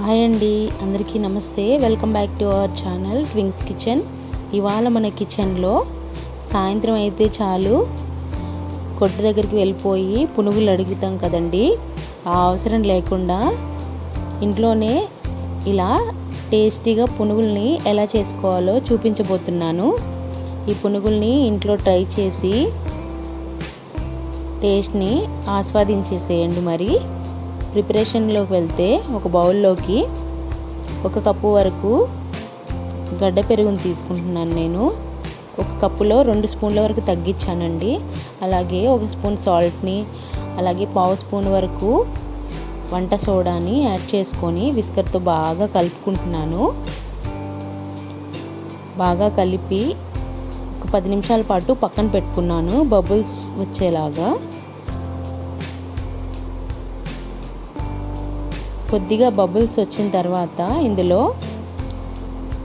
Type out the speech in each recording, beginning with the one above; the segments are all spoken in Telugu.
హాయ్ అండి అందరికీ నమస్తే. Welcome back to our channel Twings kitchen. ఇవాళ మన కిచెన్లో సాయంత్రం అయితే చాలు. కొట్టు దగ్గరికి వెళ్ళిపోయి పునుగులు అడుగుతాం కదండి. ఆ అవసరం లేకుండా ఇంట్లోనే ఇలా టేస్టీగా పునుగుల్ని ఎలా చేసుకోవాలో చూపించబోతున్నాను. ఈ పునుగుల్ని ఇంట్లో ట్రై చేసి టేస్ట్ని ఆస్వాదించేసేయండి మరి. ప్రిపరేషన్లోకి వెళ్తే ఒక బౌల్లోకి ఒక కప్పు వరకు గడ్డ పెరుగుని తీసుకుంటున్నాను నేను. ఒక కప్పులో రెండు స్పూన్ల వరకు తగ్గించానండి. అలాగే ఒక స్పూన్ సాల్ట్ని అలాగే పావు స్పూన్ వరకు వంట సోడాని యాడ్ చేసుకొని విస్కర్తో బాగా కలుపుకుంటున్నాను. బాగా కలిపి ఒక పది నిమిషాల పాటు పక్కన పెట్టుకున్నాను బబుల్స్ వచ్చేలాగా. కొద్దిగా బబుల్స్ వచ్చిన తర్వాత ఇందులో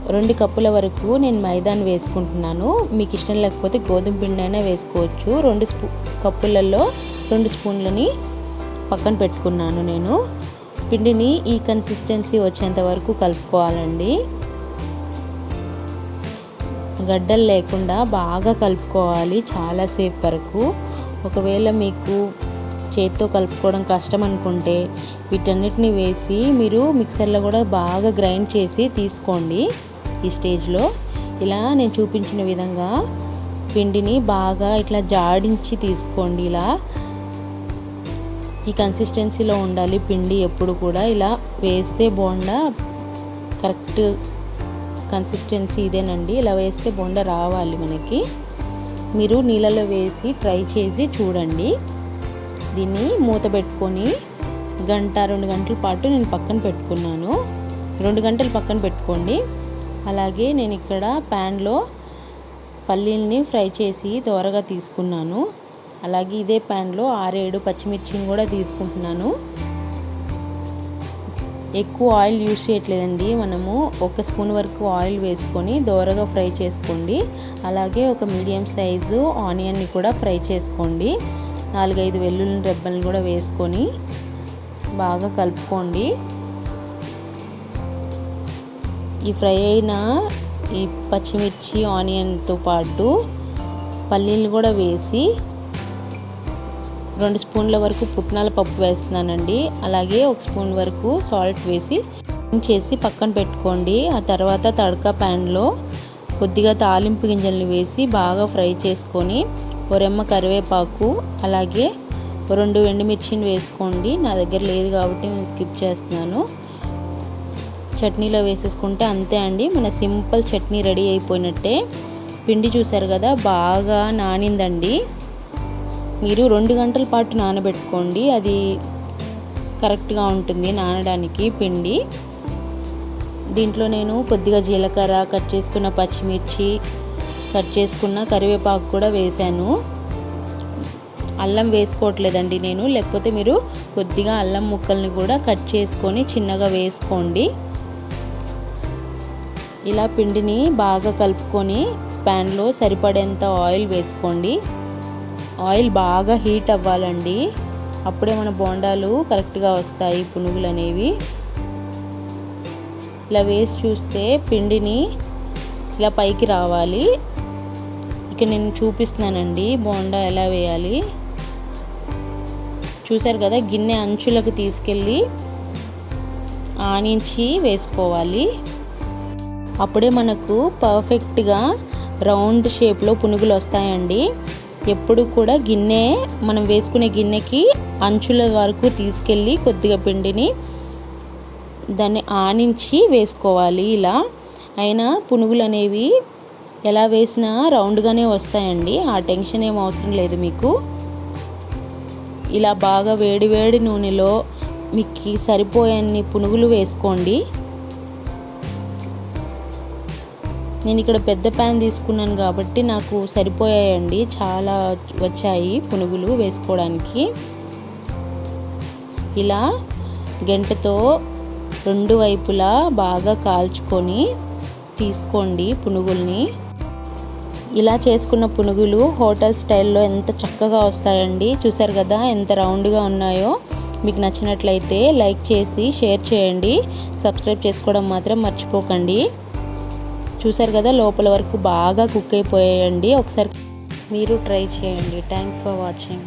రెండు కప్పుల వరకు నేను మైదాని వేసుకుంటున్నాను. మీకు ఇష్టం లేకపోతే గోధుమ పిండి అయినా వేసుకోవచ్చు. రెండు స్పూ కప్పులలో రెండు స్పూన్లని పక్కన పెట్టుకున్నాను నేను. పిండిని ఈ కన్సిస్టెన్సీ వచ్చేంత వరకు కలుపుకోవాలండి. గడ్డలు లేకుండా బాగా కలుపుకోవాలి చాలాసేపు వరకు. ఒకవేళ మీకు చేత్తో కలుపుకోవడం కష్టం అనుకుంటే వీటన్నిటిని వేసి మీరు మిక్సర్లో కూడా బాగా గ్రైండ్ చేసి తీసుకోండి ఈ స్టేజ్లో. ఇలా నేను చూపించిన విధంగా పిండిని బాగా ఇట్లా జాడించి తీసుకోండి ఇలా. ఈ కన్సిస్టెన్సీలో ఉండాలి పిండి ఎప్పుడు కూడా. ఇలా వేస్తే బోండా కరెక్ట్ కన్సిస్టెన్సీ ఇదేనండి. ఇలా వేస్తే బొండ రావాలి మనకి. మీరు నీళ్ళలో వేసి ట్రై చేసి చూడండి. దీన్ని మూత పెట్టుకొని గంట రెండు గంటల పాటు నేను పక్కన పెట్టుకున్నాను. రెండు గంటలు పక్కన పెట్టుకోండి. అలాగే నేను ఇక్కడ ప్యాన్లో పల్లీల్ని ఫ్రై చేసి దోరగా తీసుకున్నాను. అలాగే ఇదే ప్యాన్లో ఆరేడు పచ్చిమిర్చిని కూడా తీసుకుంటున్నాను. ఎక్కువ ఆయిల్ యూజ్ చేయట్లేదండి. మనము ఒక స్పూన్ వరకు ఆయిల్ వేసుకొని దోరగా ఫ్రై చేసుకోండి. అలాగే ఒక మీడియం సైజు ఆనియన్ని కూడా ఫ్రై చేసుకోండి. నాలుగైదు వెల్లుల్లి రెబ్బలను కూడా వేసుకొని బాగా కలుపుకోండి. ఈ ఫ్రై అయిన ఈ పచ్చిమిర్చి ఆనియన్తో పాటు పల్లీలు కూడా వేసి రెండు స్పూన్ల వరకు పుట్నాల పప్పు వేస్తున్నానండి. అలాగే ఒక స్పూన్ వరకు సాల్ట్ వేసి చేసి పక్కన పెట్టుకోండి. ఆ తర్వాత తడక ప్యాన్లో కొద్దిగా తాలింపు గింజల్ని వేసి బాగా ఫ్రై చేసుకొని ఒరెమ్మ కరివేపాకు అలాగే రెండు ఎండుమిర్చిని వేసుకోండి. నా దగ్గర లేదు కాబట్టి నేను స్కిప్ చేస్తున్నాను. చట్నీలో వేసేసుకుంటే అంతే అండి. మన సింపుల్ చట్నీ రెడీ అయిపోయినట్టే. పిండి చూసారు కదా బాగా నానిందండి. మీరు రెండు గంటల పాటు నానబెట్టుకోండి. అది కరెక్ట్గా ఉంటుంది నానడానికి పిండి. దీంట్లో నేను కొద్దిగా జీలకర్ర కట్ చేసుకున్న పచ్చిమిర్చి కట్ చేసుకున్న కరివేపాకు కూడా వేశాను. అల్లం వేసుకోవట్లేదండి నేను. లేకపోతే మీరు కొద్దిగా అల్లం ముక్కల్ని కూడా కట్ చేసుకొని చిన్నగా వేసుకోండి. ఇలా పిండిని బాగా కలుపుకొని ప్యాన్లో సరిపడేంత ఆయిల్ వేసుకోండి. ఆయిల్ బాగా హీట్ అవ్వాలండి. అప్పుడే మన బోండాలు కరెక్ట్గా వస్తాయి పునుగులు అనేవి. ఇలా వేసి చూస్తే పిండిని ఇలా పైకి రావాలి. ఇక్కడ నేను చూపిస్తున్నానండి. బోండా ఎలా వేయాలి? చూసారు కదా గిన్నె అంచులకు తీసుకెళ్ళి ఆనించి వేసుకోవాలి. అప్పుడే మనకు పర్ఫెక్ట్గా రౌండ్ షేప్లో పునుగులు వస్తాయండి. ఎప్పుడు కూడా గిన్నె మనం వేసుకునే గిన్నెకి అంచుల వరకు తీసుకెళ్ళి కొద్దిగా పిండిని దాన్ని ఆనించి వేసుకోవాలి ఇలా. అయినా పునుగులు అనేవి ఎలా వేసినా రౌండ్గానే వస్తాయండి. ఆ టెన్షన్ ఏం అవసరం లేదు మీకు. ఇలా బాగా వేడి వేడి నూనెలో మీకు సరిపోయన్ని పునుగులు వేసుకోండి. నేను ఇక్కడ పెద్ద ప్యాన్ తీసుకున్నాను కాబట్టి నాకు సరిపోయాయండి. చాలా వచ్చాయి పునుగులు వేసుకోవడానికి. ఇలా గంటతో రెండు వైపులా బాగా కాల్చుకొని తీసుకోండి పునుగుల్ని. ఇలా చేసుకున్న పునుగులు హోటల్ స్టైల్లో ఎంత చక్కగా వస్తాయండి. చూసారు కదా ఎంత రౌండ్గా ఉన్నాయో. మీకు నచ్చినట్లయితే లైక్ చేసి షేర్ చేయండి. సబ్స్క్రైబ్ చేసుకోవడం మాత్రం మర్చిపోకండి. చూసారు కదా లోపల వరకు బాగా కుక్ అయిపోయాయండి. ఒకసారి మీరు ట్రై చేయండి. Thanks for watching.